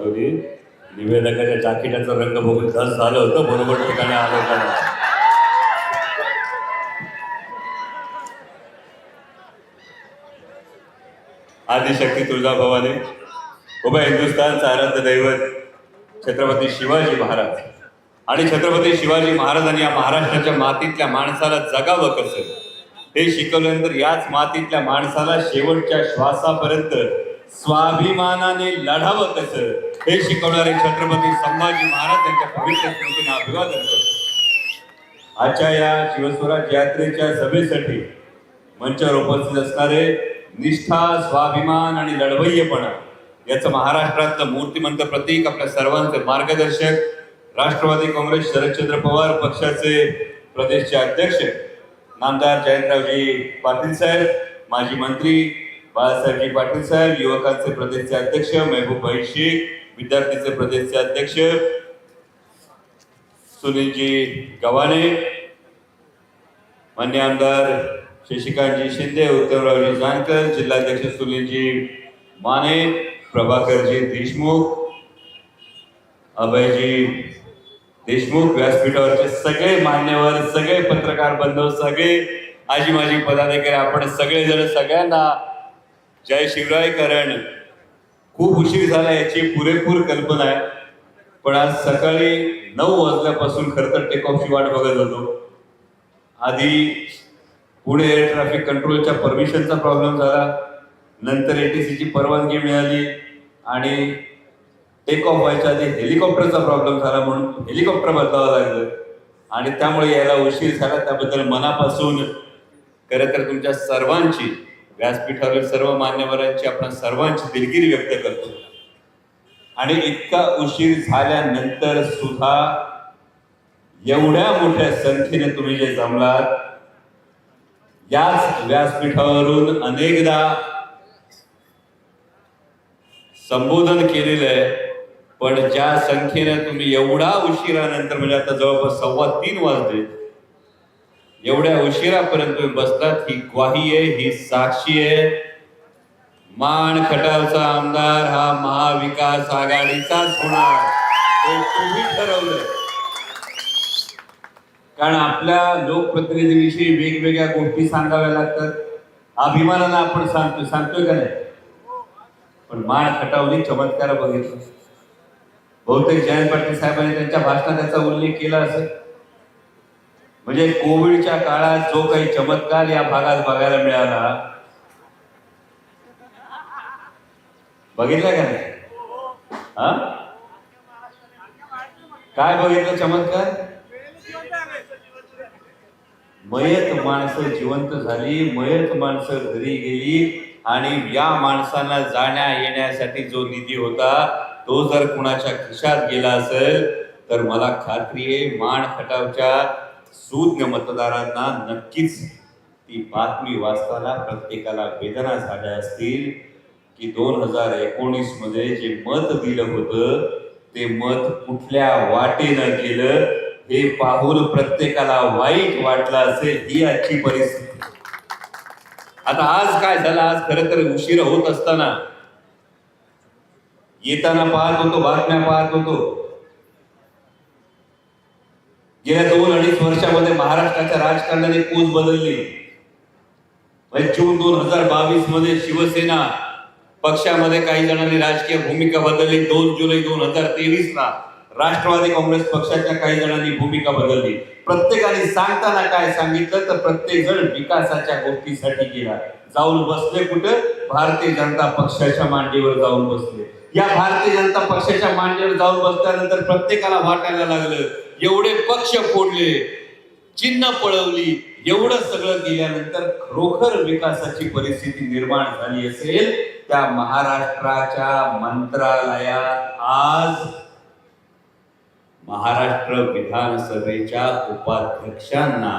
बाजूनी निवेदकाच्या जाकिटाचा रंग बघून धस झालं होतं बरोबर ठिकाणी आलं होतं आदिशक्ती तुळजाभवानी उभा हिंदुस्थानचं आराध्य दैवत छत्रपती शिवाजी महाराज. आणि छत्रपती शिवाजी महाराजांनी या महाराष्ट्राच्या मातीतल्या माणसाला जगावं कसं? हे शिकवल्यानंतर याच मातीतल्या माणसाला शेवटच्या श्वासापर्यंत स्वाभिमानाने लढावं कसं? हे शिकवणारे छत्रपती संभाजी महाराज यांच्या पवित्र स्मृतीने अभिवादन करतो. आजच्या या शिवस्वराज यात्रेच्या सभेसाठी मंचावर उपस्थित असणारे निष्ठा स्वाभिमान आणि लढवय्यपणा याचं महाराष्ट्रातलं मूर्तिमंत प्रतीक आपल्या सर्वांचे मार्गदर्शक राष्ट्रवादी काँग्रेस शरदचंद्र पवार पक्षाचे प्रदेशचे अध्यक्ष नामदार जयंतरावजी पाटील साहेब माजी मंत्री बाळासाहेबजी पाटील साहेब युवकांचे प्रदेशचे अध्यक्ष महबूब भाई शेख विद्यार्थीचे प्रदेशचे अध्यक्ष सुनीलजी गव्हाणे मान्य आमदार शशिकांतजी शिंदे उत्तमरावजी जानकर जिल्हाध्यक्ष सुनीलजी माने प्रभाकरजी देशमुख अभयजी देशमुख व्यासपीठावरचे सगळे मान्यवर सगळे पत्रकार बंधू सगळे आजी माजी पदाधिकारी आपण सगळेजण सगळ्यांना जय शिवराय करण खूप उशीर झाला याची पुरेपूर कल्पना आहे. पण आज सकाळी नऊ वाजल्यापासून खरं तर टेक ऑफची वाट बघत होतो. आधी पुणे एअर ट्रॅफिक कंट्रोलच्या परमिशनचा प्रॉब्लेम झाला. नंतर ए टी सीची परवानगी मिळाली. आणि टेक ऑफ व्हायच्या आधी हेलिकॉप्टरचा प्रॉब्लेम झाला म्हणून हेलिकॉप्टर बदलावं लागलं. आणि त्यामुळे यायला उशीर झाला. त्याबद्दल मनापासून खरं तर तुमच्या सर्वांची व्यासपीठावरील सर्व मान्यवरांची आपण सर्वांची दिलगिरी व्यक्त करतो. आणि इतका उशीर झाल्यानंतर सुद्धा एवढ्या मोठ्या संख्येने तुम्ही जे जमलात याच व्यासपीठावरून अनेकदा संबोधन केलेलं आहे. पण ज्या संख्येने तुम्ही एवढा उशिरानंतर म्हणजे आता जवळपास सव्वा तीन वाजले एवढ्या उशिरापर्यंत तुम्ही बसलात ही ग्वाही आहे ही साक्षी आहे. मान खटावचा आमदार हा महाविकास आघाडीचाच होणार हे तुम्ही ठरवलं कारण आपल्या लोकप्रतिनिधीविषयी वेगवेगळ्या गोष्टी सांगाव्या लागतात. अभिमानानं आपण सांगतो सांगतोय का नाही? पण मान खटावली चमत्कार बघितलं. बहुतेक जयंत पाटील साहेबांनी त्यांच्या भाषणात त्याचा उल्लेख केला असेल. म्हणजे कोविडच्या काळात जो काही चमत्कार या भागात बघायला मिळाला. बघितला का नाही? हा? काय बघितलं चमत्कार? मयत माणसं जिवंत झाली मयत माणसं घरी गेली आणि या माणसांना जाण्या येण्यासाठी जो निधी होता तो जर कुणाच्या खिशात गेला असेल तर मला खात्री आहे मान खटावच्या सूज्ञ मतदारांना नक्कीच ती बातमी वाचताना प्रत्येकाला वेदना झाल्या असतील की दोन हजार एकोणीसमध्ये जे मत दिलं होतं ते मत कुठल्या वाटेनं गेलं हे पाहून प्रत्येकाला वाईट वाटलं असेल ही आजची परिस्थिती. आता आज काय झालं? आज खरं तर उशीर होत असताना येताना पाहत होतो बातम्या पाहत होतो. गेल्या दोन अडीच वर्षामध्ये महाराष्ट्राच्या राजकारणाने पोच बदलली. म्हणजे जून दोन हजार बावीसमध्ये शिवसेना पक्षामध्ये काही जणांनी राजकीय भूमिका बदलली. दोन जुलै दोन हजार तेवीस ला राष्ट्रवादी काँग्रेस पक्षाच्या काही जणांनी भूमिका बदलली. प्रत्येकाने सांगताना काय सांगितलं तर प्रत्येक जण विकासाच्या गोष्टीसाठी गेला. जाऊन बसले कुठं? भारतीय जनता पक्षाच्या मांडीवर जाऊन बसले. या भारतीय जनता पक्षाच्या मांडीवर जाऊन बसल्यानंतर प्रत्येकाला वाटायला लागलं एवढे पक्ष फोडले चिन्ह पळवली एवढं सगळं गेल्यानंतर खरोखर विकासाची परिस्थिती निर्माण झाली असेल त्या महाराष्ट्राच्या मंत्रालयात आज महाराष्ट्र विधानसभेच्या उपाध्यक्षांना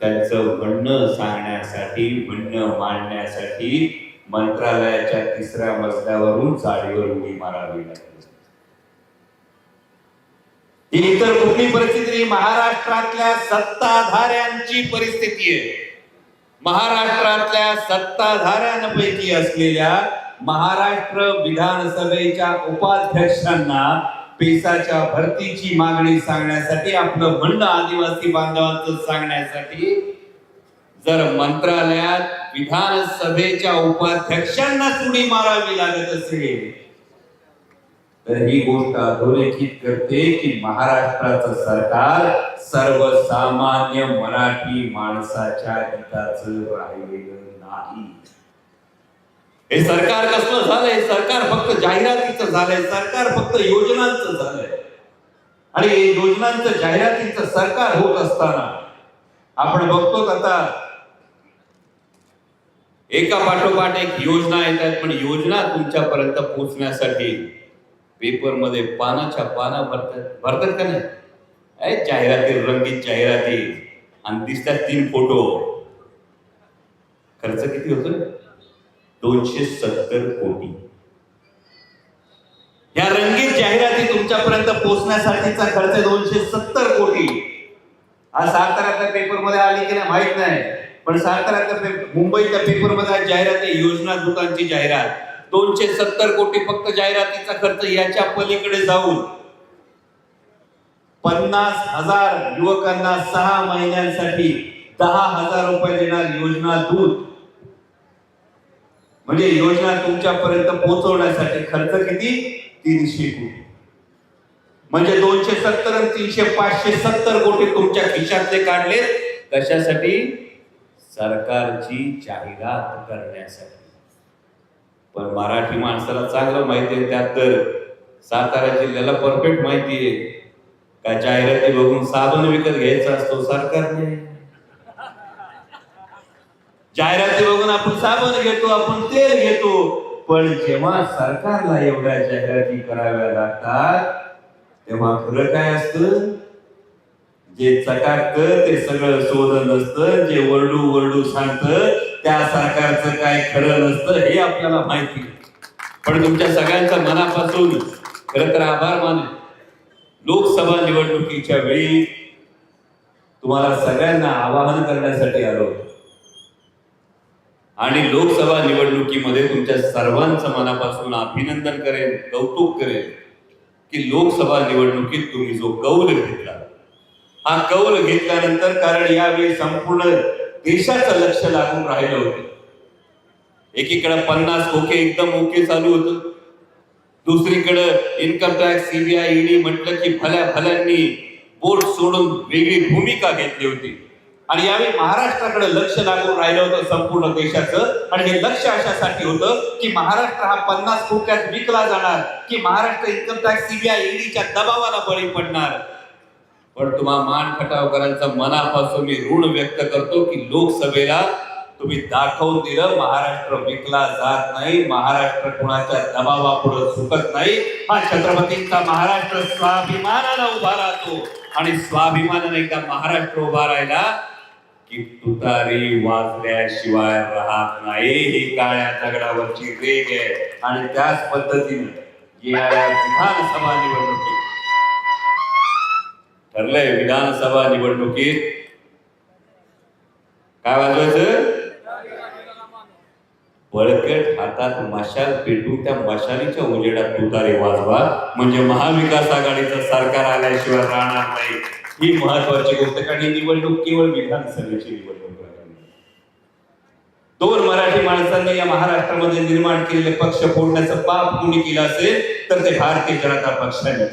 त्यांचं म्हणणं सांगण्यासाठी म्हणणं मांडण्यासाठी मंत्रालयाच्या तिसऱ्या मजल्यावरून चाळीवर उडी मारावी लागली. इतर कुठली परिस्थिती महाराष्ट्रातल्या सत्ताधाऱ्यांची परिस्थिती आहे. महाराष्ट्रातल्या सत्ताधाऱ्यांपैकी असलेल्या महाराष्ट्र विधानसभेच्या उपाध्यक्षांना पेसाच्या भरतीची मागणी सांगण्यासाठी आपलं म्हणणं आदिवासी बांधवांचं सांगण्यासाठी जर मंत्रालयात विधानसभेच्या उपाध्यक्षांना सुडी मारावी लागत असेल तर ही गोष्ट अधोरेखित करते की महाराष्ट्राचं सरकार सर्वसामान्य मराठी माणसाच्या हिताचं राहिलेलं नाही. हे सरकार कसलं झालंय? सरकार फक्त जाहिरातीचं झालंय. सरकार फक्त योजनांचं झालंय. आणि हे योजनांचं जाहिरातीचं सरकार होत असताना आपण बघतो आता? एका पाठोपाठ एक योजना येतात पण योजना तुमच्यापर्यंत पोहोचण्यासाठी पेपरमध्ये पानाच्या पाना भरतात भरतात का नाही? जाहिराती रंगीत जाहिराती. आणि दिसतात तीन फोटो. खर्च किती होतो दोनशे सत्तर कोटी. या रंगीत जाहिराती तुमच्यापर्यंत पोहोचण्यासाठीचा खर्च दोनशे सत्तर कोटी. आज साताऱ्यातल्या पेपरमध्ये आली की नाही माहीत नाही. पण साताऱ्यातल्या मुंबईच्या पेपरमध्ये जाहिरात आहे योजना दुकानची जाहिरात. दोनशे सत्तर कोटी फक्त जाहिरातीचा खर्च याच्या पलीकडे जाऊन पन्नास हजार युवकांना सहा महिन्यांसाठी दहा हजार रुपये देणार योजना दूत म्हणजे योजना तुमच्यापर्यंत पोहोचवण्यासाठी खर्च किती? तीनशे कोटी. म्हणजे दोनशे सत्तर आणि तीनशे पाचशे सत्तर कोटी तुमच्या खिशातले काढले कशासाठी? सरकारची जाहिरात करण्यासाठी. पण मराठी माणसाला चांगलं माहिती आहे त्यात तर सातारा जिल्ह्याला परफेक्ट माहिती आहे. का जाहिराती बघून साबण विकत घ्यायचा असतो सरकारने जाहिराती बघून आपण साबण घेतो आपण तेल घेतो. पण जेव्हा सरकारला एवढ्या जाहिराती कराव्या लागतात तेव्हा खरं काय असतं? जे चकाकत ते सगळं शोधन असतं जे वरडू वरडू सांगतं त्या सरकारचं काय खरं नसतं हे आपल्याला माहिती पण तुमच्या सगळ्यांच्या मनापासून खरं तर आभार माने. लोकसभा निवडणुकीच्या वेळी तुम्हाला सगळ्यांना आवाहन करण्यासाठी आलो. आणि लोकसभा निवडणुकीमध्ये तुमच्या सर्वांचं मनापासून अभिनंदन करेन कौतुक करेन की लोकसभा निवडणुकीत तुम्ही जो कौल घेतला. हा कौल घेतल्यानंतर कारण यावेळी संपूर्ण देशाचं लक्ष लागून राहिलं होतं. एकीकडे पन्नास ओके एकदम ओके चालू होतं. दुसरीकडं इन्कम टॅक्स सीबीआय ईडी म्हटलं की भल्या भल्यांनी बोट सोडून वेगळी भूमिका घेतली होती. आणि यावेळी महाराष्ट्राकडे लक्ष लागून राहिलं होतं संपूर्ण देशाचं. आणि हे लक्ष अशासाठी होतं की महाराष्ट्र हा पन्नास कोट्यात विकला जाणार की महाराष्ट्र इन्कम टॅक्स सीबीआय ईडीच्या दबावाला बळी पडणार. पण तुम्हा मान खटावकरांचा मनापासून मी ऋण व्यक्त करतो की लोकसभेला तुम्ही दाखवून दिलं महाराष्ट्र विकला जात नाही महाराष्ट्र कुणाच्या दबावापुढे झुकत नाही. हा छत्रपतींचा महाराष्ट्र स्वाभिमानाला उभा राहतो. आणि स्वाभिमानाने एकदा महाराष्ट्र उभा राहिला की तुतारी वाजल्याशिवाय राहत नाही. ही काळ्या दगडावरची रेग आहे. आणि त्याच पद्धतीने येणाऱ्या विधानसभा निवडणुकीत ठरलंय विधानसभा निवडणुकीत. काय वाजवायचं? बळकट हातात मशाल पेटून त्या मशालीच्या उजेडात तुतारे वाजवा. म्हणजे महाविकास आघाडीचं सरकार आल्याशिवाय राहणार नाही. ही महत्वाची गोष्ट कारण निवडणूक केवळ विधानसभेची निवडणूक दोन मराठी माणसांनी या महाराष्ट्रामध्ये निर्माण केलेले पक्ष फोडण्याचं पाप कोणी केलं असेल तर ते भारतीय जनता पक्षाने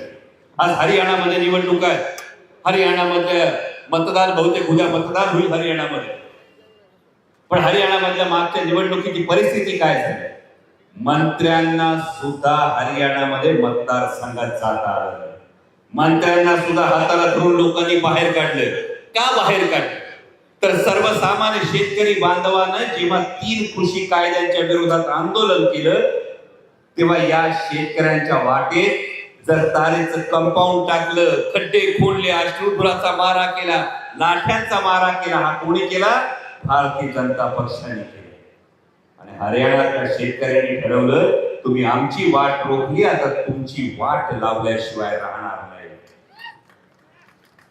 आज हरियाणामध्ये निवडणूक आहे. हरियाणामध्ये मतदान बहुतेक उद्या मतदान होईल हरियाणामध्ये. पण हरियाणामधल्या मागच्या निवडणुकीची परिस्थिती काय झाली? मंत्र्यांना सुद्धा हरियाणामध्ये मतदारसंघात जाता आलं मंत्र्यांना सुद्धा हाताला धरून लोकांनी बाहेर काढले. का बाहेर काढले? तर सर्वसामान्य शेतकरी बांधवानं जेव्हा तीन कृषी कायद्यांच्या विरोधात आंदोलन केलं तेव्हा या शेतकऱ्यांच्या वाटेत जर तारेचं कंपाऊंड टाकलं खड्डे खोडले अश्रुधुराचा मारा केला लाठ्यांचा मारा केला हा कोणी केला? भारतीय जनता पक्षाने केला. आणि हरियाणाच्या शेतकऱ्यांनी ठरवलं तुम्ही आमची वाट रोखली आता तुमची वाट लावल्याशिवाय राहणार नाही.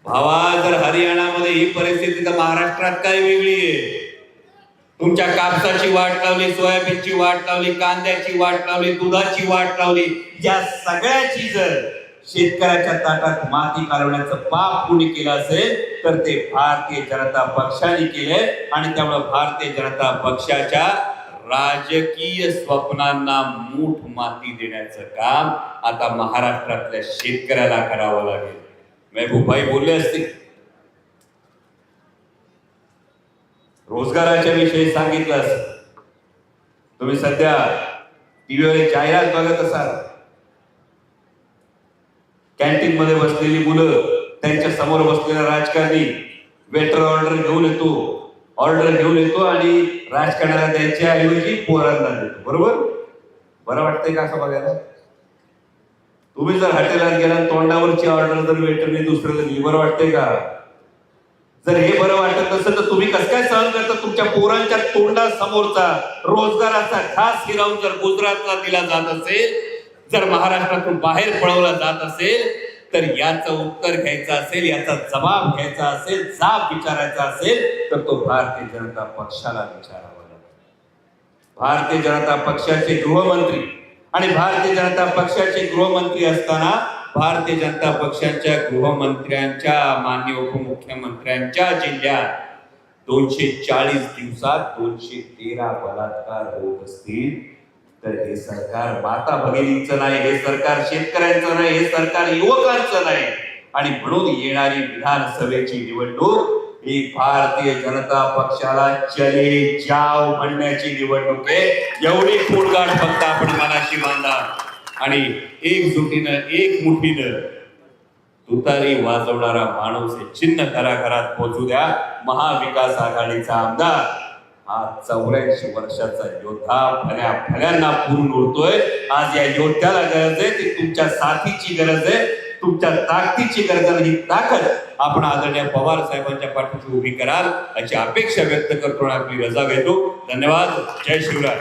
भावा जर हरियाणामध्ये ही परिस्थिती तर महाराष्ट्रात काय वेगळी आहे? तुमच्या कापसाची वाट लावली सोयाबीनची वाट लावली कांद्याची वाट लावली दुधाची वाट लावली या सगळ्याची जर शेतकऱ्याच्या ताटात माती कालवण्याचं पाप कुणी केलं असेल तर ते भारतीय जनता पक्षाने केले आणि त्यामुळे भारतीय जनता पक्षाच्या राजकीय स्वप्नांना मूठ माती देण्याचं काम आता महाराष्ट्रातल्या शेतकऱ्याला करावं लागेल. मेहबूबाई बोलले असतील. रोजगाराच्या विषयी सांगितलं तुम्ही सध्या टीव्हीवर जाहिरात बघत असाल. कॅन्टीन मध्ये बसलेली मुलं त्यांच्यासमोर बसलेला राजकारणी वेटर ऑर्डर घेऊन येतो ऑर्डर घेऊन येतो आणि राजकारणाला द्यायच्या ऐवजी पोरांना देतो. बरोबर? बरं वाटतंय का असं बघायला? तुम्ही जर हॉटेलात गेला तोंडावरची ऑर्डर जर वेटरने दुसऱ्याला दिली बरं वाटतंय का? जर हे बरं वाटत नसेल तर तुम्ही कसं काय सहन करता? तुमच्या पोरांच्या तोंडासमोरचा रोजगाराचा खास हिरावून जर गुजरातला दिला जात असेल जर महाराष्ट्रातून बाहेर पळवला जात असेल तर याचं उत्तर घ्यायचं असेल याचा जबाब घ्यायचा असेल जाब विचारायचा असेल तर तो भारतीय जनता पक्षाला विचारावा लागतो भारतीय जनता पक्षाचे गृहमंत्री आणि भारतीय जनता पक्षाचे गृहमंत्री असताना भारतीय जनता पक्षाच्या गृहमंत्र्यांच्या मान्य उपमुख्यमंत्र्यांच्या जिल्ह्यात दोनशे चाळीस दिवसात दोनशे तेरा बलात्कार होत असतील. तर हे सरकार माता भगिनींचं नाही हे सरकार शेतकऱ्यांचं नाही हे सरकार युवकांचं नाही. आणि म्हणून येणारी विधानसभेची निवडणूक ही भारतीय जनता पक्षाला चले जाव म्हणण्याची निवडणूक आहे. एवढी फुलगाठ फक्त आपण मनाशी बांधा आणि एकजुटीनं एक मुठीनं तुतारी वाजवणारा माणूस हे चिन्ह घराघरात पोहोचू द्या. महाविकास आघाडीचा आमदार हा चौऱ्याऐंशी वर्षाचा योद्धा भल्या भल्यांना पूर्ण उडतोय. आज या योद्ध्याला गरज आहे ती तुमच्या साथीची गरज आहे तुमच्या ताकदीची गरज आहे. ही ताकद आपण आदरणीय पवार साहेबांच्या पाठीशी उभी कराल अशी अपेक्षा व्यक्त करतो आणि आपली रजा घेतो. धन्यवाद. जय शिवराय.